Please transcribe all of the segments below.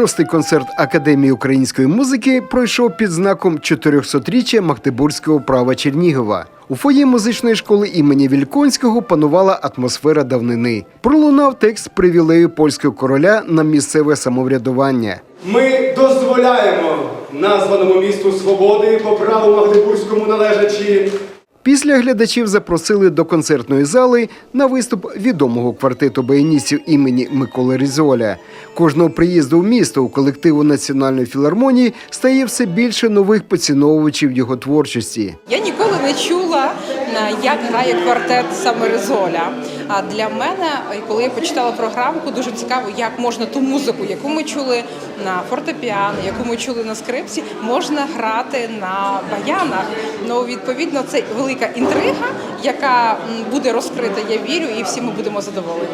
Шостий концерт Академії української музики пройшов під знаком 400-річчя Магдебурзького права Чернігова. У фоє музичної школи імені Вільконського панувала атмосфера давнини. Пролунав текст привілею польського короля на місцеве самоврядування. Ми дозволяємо названому місту свободи по праву Магдебурзькому належачі Після глядачів запросили до концертної зали на виступ відомого квартету баяністів імені Миколи Різоля. Кожного приїзду в місто у колективу Національної філармонії стає все більше нових поціновувачів його творчості. Я ніколи не чула, е, як грає квартет саме Ризоля. А для мене, е, коли я почитала програмку, дуже цікаво, як можна ту музику, яку ми чули на фортепіано, яку ми чули на скрипці, можна грати на баянах. Ну відповідно, це велика інтрига, яка буде розкрита. Я вірю, і всі ми будемо задоволені.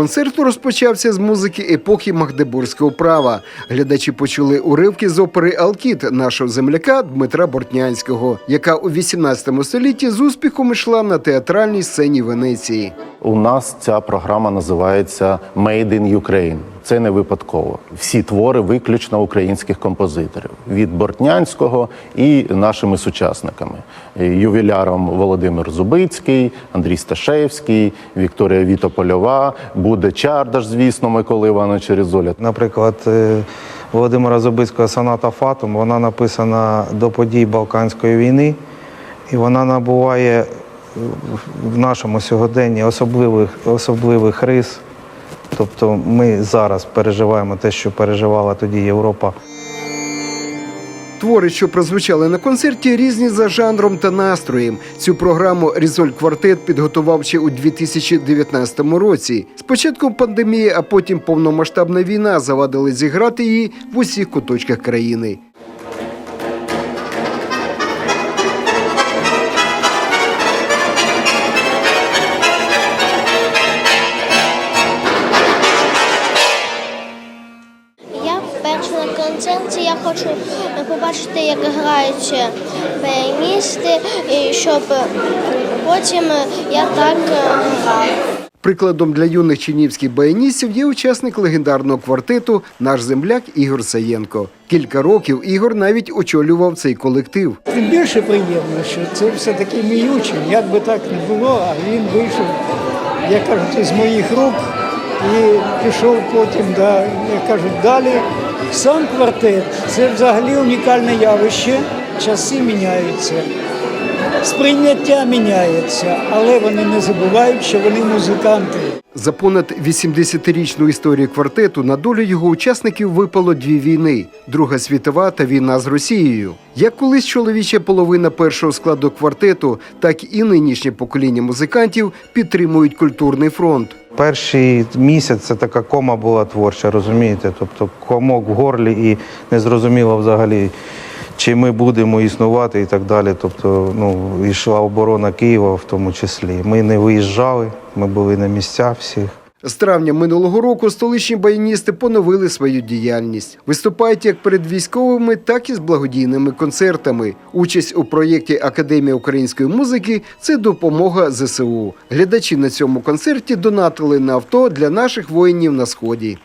Концерт розпочався з музики епохи Магдебурзького права. Глядачі почули уривки з опери Алкіт нашого земляка Дмитра Бортнянського, яка у 18 столітті з успіхом йшла на театральній сцені Венеції. У нас ця програма називається Made in Ukraine. Це не випадково. Всі твори виключно українських композиторів від Бортнянського і нашими сучасниками ювіляром Володимир Зубицький, Андрій Сташевський, Вікторія Вітопольова, буде Чардаш, звісно, Миколи Івановича Різоля. Наприклад, е, Володимира Зубицького соната Фатум вона написана до подій Балканської війни, і вона набуває е, в нашому сьогоденні особливих, особливих рис. Тобто ми зараз переживаємо те, що переживала тоді Європа. Твори, що прозвучали на концерті, різні за жанром та настроєм. Цю програму Різоль Квартет підготував ще у 2019 році. Спочатку пандемія, а потім повномасштабна війна завадили зіграти її в усіх куточках країни. Концерті. Я хочу побачити, як грають баяністи, і щоб потім я так грав. Прикладом для юних чинівських баяністів є учасник легендарного квартету наш земляк Ігор Саєнко. Кілька років Ігор навіть очолював цей колектив. Тим більше приємно, що це все-таки мій учень. Як би так не було, а він вийшов, як кажуть, із моїх рук і пішов потім, да, як кажуть, далі. Сам квартет це взагалі унікальне явище. Часи міняються, сприйняття міняється, але вони не забувають, що вони музиканти. За понад 80-річну історію квартету на долю його учасників випало дві війни: Друга світова та війна з Росією. Як колись чоловіча половина першого складу квартету, так і нинішнє покоління музикантів підтримують культурний фронт. Перший місяць це така кома була творча, розумієте? Тобто комок в горлі і незрозуміло взагалі, чи ми будемо існувати і так далі. Тобто, ну, йшла оборона Києва в тому числі. Ми не виїжджали, ми були на місцях всіх. З травня минулого року столичні баяністи поновили свою діяльність. Виступають як перед військовими, так і з благодійними концертами. Участь у проєкті Академія української музики це допомога ЗСУ. Глядачі на цьому концерті донатили на авто для наших воїнів на сході.